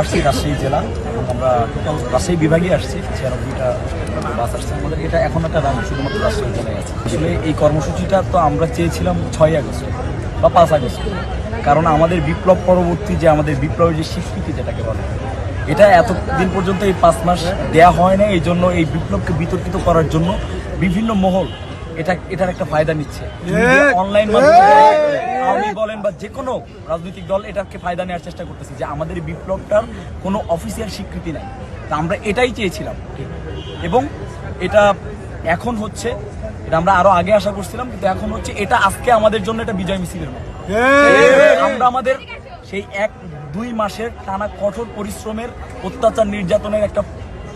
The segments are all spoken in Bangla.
আসছি রাজশাহী জেলা। এবং আমরা টোটাল রাজশাহী বিভাগে আসছি, ছিয়ানব্বইটা বাস আসছে। আমাদের এটা এখন একটা রান শুধুমাত্র রাজশাহী জেলায় আছে। আসলে এই কর্মসূচিটা তো আমরা চেয়েছিলাম ছয় আগস্ট বা পাঁচ আগস্ট। কারণ আমাদের বিপ্লব পরবর্তী যে আমাদের বিপ্লবের যে স্বীকৃতি যেটাকে বলে, এটা এতদিন পর্যন্ত এই পাঁচ মাস দেয়া হয় না এই জন্য এই বিপ্লবকে বিতর্কিত করার জন্য বিভিন্ন মহল এটা এটার একটা ফায়দা নিচ্ছে। অনলাইন আওয়ামী বলেন বা যে কোনো রাজনৈতিক দল এটাকে ফায়দা নেওয়ার চেষ্টা করতেছে যে আমাদের বিপ্লবটার কোনো অফিসিয়াল স্বীকৃতি নাই। তা আমরা এটাই চেয়েছিলাম। এবং এটা এখন হচ্ছে এটা আমরা আরও আগে আশা করছিলাম কিন্তু এখন হচ্ছে এটা আজকে আমাদের জন্য এটা বিজয় মিছিলের মতো। আমরা আমাদের সেই এক দুই মাসের টানা কঠোর পরিশ্রমের অত্যাচার নির্যাতনের একটা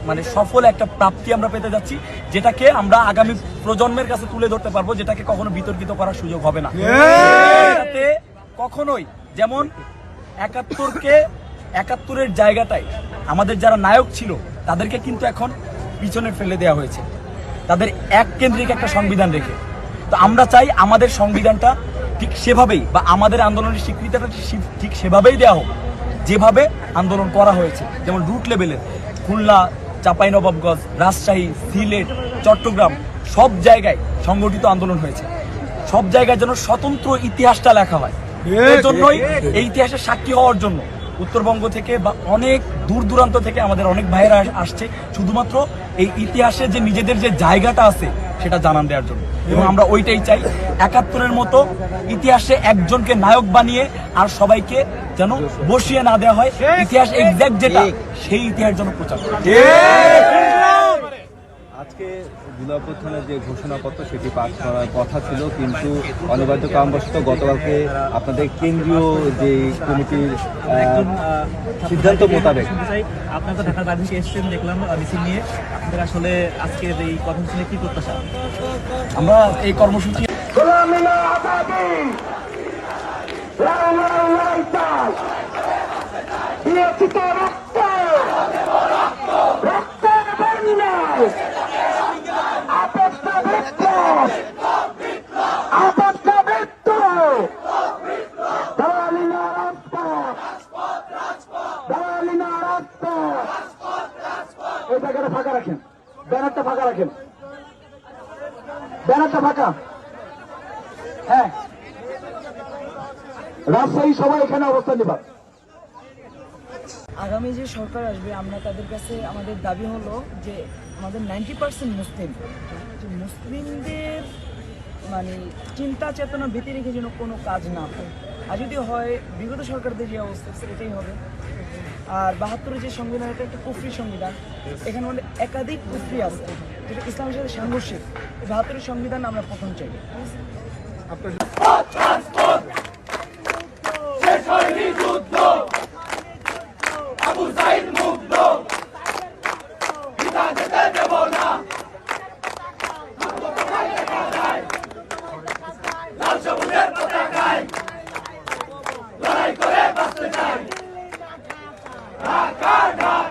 মানে সফল একটা প্রাপ্তি আমরা পেতে যাচ্ছি যেটাকে আমরা আগামী প্রজন্মের কাছে তুলে ধরতে পারব যেটাকে কখনো বিতর্কিত করার সুযোগ হবে না। এটাতে কখনোই যেমন একাত্তরকে একাত্তরের জায়গাটাই আমাদের যারা নায়ক ছিল তাদেরকে কিন্তু এখন পিছনে ফেলে দেওয়া হয়েছে। তাদের এক কেন্দ্রিক একটা সংবিধান রেখে। তো আমরা চাই আমাদের সংবিধানটা ঠিক সেভাবেই বা আমাদের আন্দোলনের স্বীকৃতিটা ঠিক সেভাবেই দেওয়া হোক যেভাবে আন্দোলন করা হয়েছে। যেমন রুট লেভেলের খুলনা চাঁপাইনবাবগঞ্জ রাজশাহী সিলেট চট্টগ্রাম সব জায়গায় সংগঠিত আন্দোলন হয়েছে। সব জায়গায় যেন স্বতন্ত্র ইতিহাসটা লেখা হয়। এর জন্যই এই ইতিহাসের সাক্ষী হওয়ার জন্য উত্তরবঙ্গ থেকে বা অনেক দূর দূরান্ত থেকে আমাদের অনেক ভাইয়েরা আসছে। শুধুমাত্র এই ইতিহাসে যে নিজেদের যে জায়গাটা আছে সেটা জানান দেওয়ার জন্য। এবং আমরা ওইটাই চাই, একাত্তরের মতো ইতিহাসে একজনকে নায়ক বানিয়ে আর সবাইকে যেন বসিয়ে না দেওয়া হয়। ইতিহাস এক্সাক্ট যেটা, সেই ইতিহাস যেন প্রচার আজকে দুলাপত্থানের যে ঘোষণাপত্র সেটি পাঠ করার কথা ছিল কিন্তু অনিবার্য কারণবশত গতকালকে আপনাদের কেন্দ্রীয় যে কমিটির আহ, সিদ্ধান্ত মোতাবেক। আপনার তো ঢাকার বাইরে থেকে এসেছেন দেখলাম মিছিল নিয়ে। আপনাদের আসলে আজকের এই কর্মসূচি কি প্রত্যাশা? আমরা এই কর্মসূচি ফাঁকা রাখেন। ব্যানারটা ফাঁকা রাখেন। ব্যানারটা ফাঁকা। হ্যাঁ। রাজশাহী সবাই এখানে অবস্থান নেবা আগামী যে সরকার আসবে, আমরা তাদের কাছে আমাদের দাবি হলো যে আমাদের নাইনটি পার্সেন্ট মুসলিম। মুসলিমদের মানে চিন্তা চেতনা ভীতি রেখে যেন কোনো কাজ না হয়। আর যদি হয়, বিগত সরকারদের যে অবস্থা, সেটাই হবে। আর বাহাত্তরের যে সংবিধান এটা একটা কুফরি সংবিধান। এখানে আমাদের একাধিক কুফরি আছে। যেটা ইসলামের সাথে সাংঘর্ষিক। বাহাত্তরের সংবিধান আমরা প্রথম চাই। Chakra!